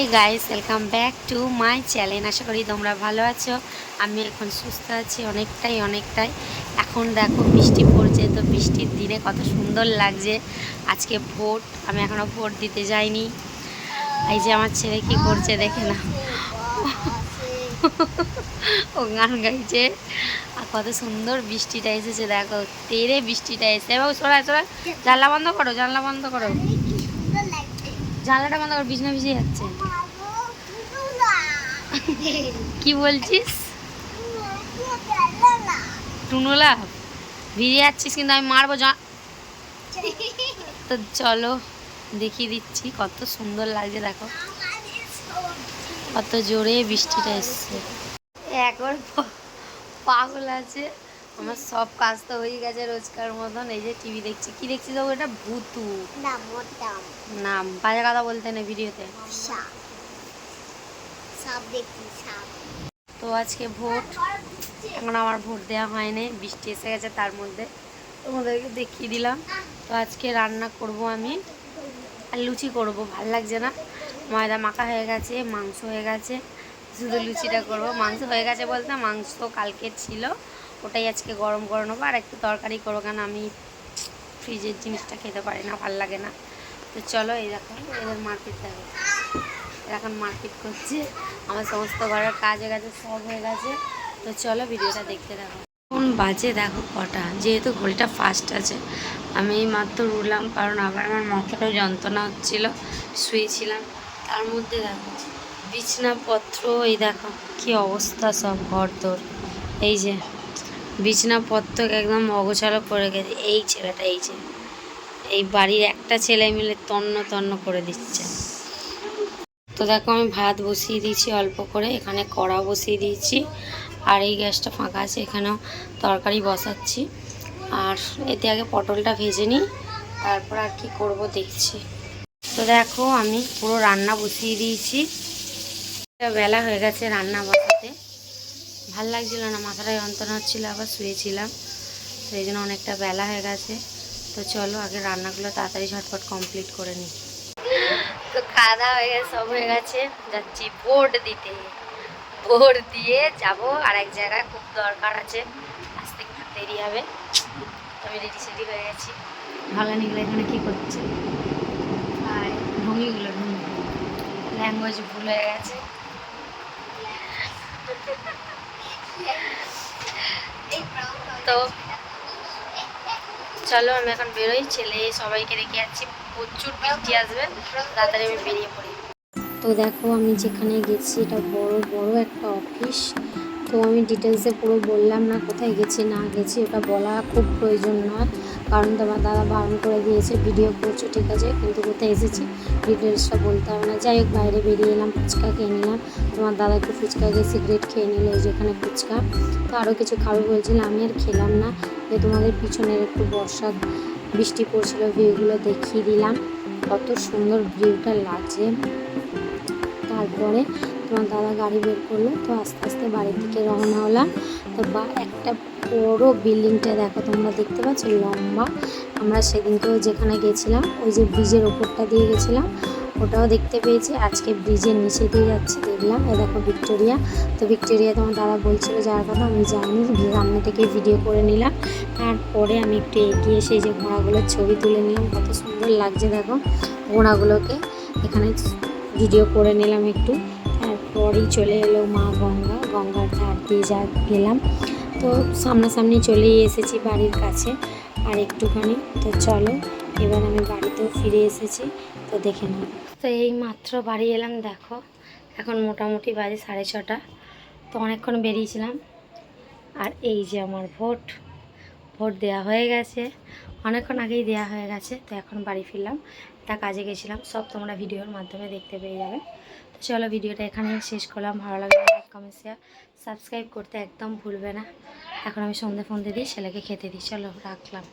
এই guys welcome back to my channel আশা করি তোমরা ভালো আছো। আমি এখন সুস্থ আছি অনেকটাই অনেকটাই। এখন দেখো বৃষ্টি পড়ছে তো বৃষ্টির দিনে কত সুন্দর লাগছে। আজকে ভোট আমি এখনও ভোট দিতে যাইনি। এই যে আমার ছেলে কি করছে দেখে না ও গান গাইছে। আর কত সুন্দর বৃষ্টিটা এসেছে দেখো। তেরে বৃষ্টিটা এসে এবার সরাই সরাই জানলা বন্ধ করো জানলা বন্ধ করো। জানলাটা বন্ধ করো বিছনা ভিজে যাচ্ছে। কি বলছিস? টুনুলা। ভিজে যাচ্ছিস কিন্তু আমি মারবো তো চলো দেখিয়ে দিচ্ছি কত সুন্দর লাগছে দেখো। কত জোরে বৃষ্টিটা এসছে। এখন পাগল আছে। আমার সব কাজ তো হয়ে গেছে রোজকার মতন। এই যে টিভি দেখছি। কি দেখছি তো এটা ভূতু। নাম বাজে কথা বলতে নেই ভিডিওতে। তো আজকে ভোট। এখন আমার ভোট দেওয়া হয়নি, বৃষ্টি এসে গেছে তার মধ্যে। তোমাদেরকে দেখিয়ে দিলাম। তো আজকে রান্না করব আমি। আর লুচি করব, ভালো লাগছে না। ময়দা মাখা হয়ে গেছে, মাংস হয়ে গেছে। শুধু লুচিটা করব। মাংস হয়ে গেছে বলতে মাংস কালকে ছিল। ওটাই আজকে গরম করে নেব। আর একটু তরকারি করব, কারণ আমি ফ্রিজের জিনিসটা খেতে পারি না, ভালো লাগে না। তো চলো এই দেখো, এদের মারপিট দেখো এখন মারপিট করছে। আমার সমস্ত ঘরের কাজ হয়ে গেছে, সব হয়ে গেছে। তো চলো ভিডিওটা দেখতে দেখো কোন বাজে দেখো কটা। যেহেতু ঘড়িটা ফাস্ট আছে, আমি এই মাত্র উঠলাম, কারণ আবার আমার মাথাটাও যন্ত্রণা হচ্ছিল, শুয়েছিলাম। তার মধ্যে দেখো, বিছনাপত্র, এই দেখো কি অবস্থা সব ঘর তোর এই যে, বিছনাপত্র একদম অগোছালো করে গেছে। এই ছেলেটা, এই যে, এই বাড়ির একটা ছেলে মিলে তন্ন তন্ন করে দিচ্ছে। তো দেখো আমি ভাত বসিয়ে দিয়েছি, অল্প করে। এখানে কড়া বসিয়ে দিয়েছি। আর এই গ্যাসটা ফাঁকা আছে, এখানেও তরকারি বসাচ্ছি। আর এতে আগে পটলটা ভেজে নিই, তারপর আর কি করব দেখছি। তো দেখো আমি পুরো রান্না বসিয়ে দিয়েছি। বেলা হয়ে গেছে রান্না বসাতে। ভালো লাগছিল না মাথাটা যন্ত্রণা হচ্ছিল, আবার শুয়েছিলাম। সেই জন্য অনেকটা বেলা হয়ে গেছে। তো চলো আগে রান্নাগুলো তাড়াতাড়ি ঝটপট কমপ্লিট করে নিই। তো খাওয়া দাওয়া হয়ে গেছে সব হয়ে গেছে। যাচ্ছি ভোট দিতে। ভোট দিয়ে যাব। আর এক জায়গায় খুব দরকার আছে। আসতে একটু দেরি হবে। আমি রেডি সেডি হয়ে গেছি। ভালানিগুলো এখানে কী করছে? আর ঢঙ্গিগুলো ঢঙ্গি ল্যাঙ্গুয়েজ ভুল হয়ে গেছে। তো চলো আমি এখন বেরোই। ছেলে সবাইকে রেখে যাচ্ছি। প্রচুর বৃষ্টি আসবে। তাড়াতাড়ি আমি বেরিয়ে পড়ি। তো দেখো, আমি যেখানে গেছি, এটা বড় বড় একটা অফিস তো আমি ডিটেলসে পুরো বললাম না কোথায় গেছি, না গেছি, ওটা বলা খুব প্রয়োজন নয়। কারণ তোমার দাদা বারণ করে দিয়েছে ভিডিও করছ, ঠিক আছে, কিন্তু কোথায় এসেছি? ডিটেলসটা বলতে হবে না। যাই হোক, বাইরে বেরিয়ে এলাম, ফুচকা খেয়ে নিলাম। তোমার দাদা একটু ফুচকা খেয়ে সিগারেট খেয়ে নিল, এই যেখানে ফুচকা। তো আরও কিছু খাবে বলছিল, আমি আর খেলাম না। যে তোমাদের পিছনের একটু বর্ষা বৃষ্টি পড়ছিল ভিউগুলো দেখিয়ে দিলাম। কত সুন্দর ভিউটা লাগছে। তারপরে তোমার দাদা গাড়ি বের করল, তো আস্তে আস্তে বাড়ির দিকে রওনা হলাম। তো বা, একটা বড় বিল্ডিংটা দেখো, তোমরা দেখতে পাচ্ছ, লম্বা। আমরা সেদিনকেও যেখানে গেছিলাম, ওই যে ব্রিজের ওপরটা দিয়ে গেছিলাম, ওটাও দেখতে পেয়েছি। আজকে ব্রিজের নিচে দিয়ে যাচ্ছি, দেখলাম। এ দেখো ভিক্টোরিয়া। তো ভিক্টোরিয়া তোমার দাদা বলছিল যার কথা, আমি যাইনি সামনে থেকে ভিডিও করে নিলাম। তারপরে আমি একটু এগিয়ে সেই যে ঘোড়াগুলোর ছবি তুলে নিলাম। কত সুন্দর লাগছে, দেখো ঘোড়াগুলোকে। এখানে ভিডিও করে নিলাম একটু। তারপরেই চলে এলো মা গঙ্গা। গঙ্গার ধার দিয়ে যা গেলাম। তো সামনাসামনি চলেই এসেছি বাড়ির কাছে। আর একটুখানি, তো চলো, এবার আমি বাড়িতেও ফিরে এসেছি, তো দেখে নাও। তো এই মাত্র বাড়ি এলাম, দেখো, এখন মোটামুটি বাজে সাড়ে ছটা। তো অনেকক্ষণ বেরিয়েছিলাম। আর এই যে আমার ভোট। ভোট দেওয়া হয়ে গেছে। অনেকক্ষণ আগেই দেওয়া হয়ে গেছে, তো এখন বাড়ি ফিরলাম। একটা কাজে গেছিলাম, সব তোমরা ভিডিওর মাধ্যমে দেখতে পেয়ে যাবে। তো চলো ভিডিওটা এখানে শেষ করলাম। ভালো লাগলে লাইক কমেন্ট শেয়ার সাবস্ক্রাইব করতে একদম ভুলবে না। এখন আমি সন্ধে ফোন দিই, ছেলেকে খেতে দিই। চলো, রাখলাম।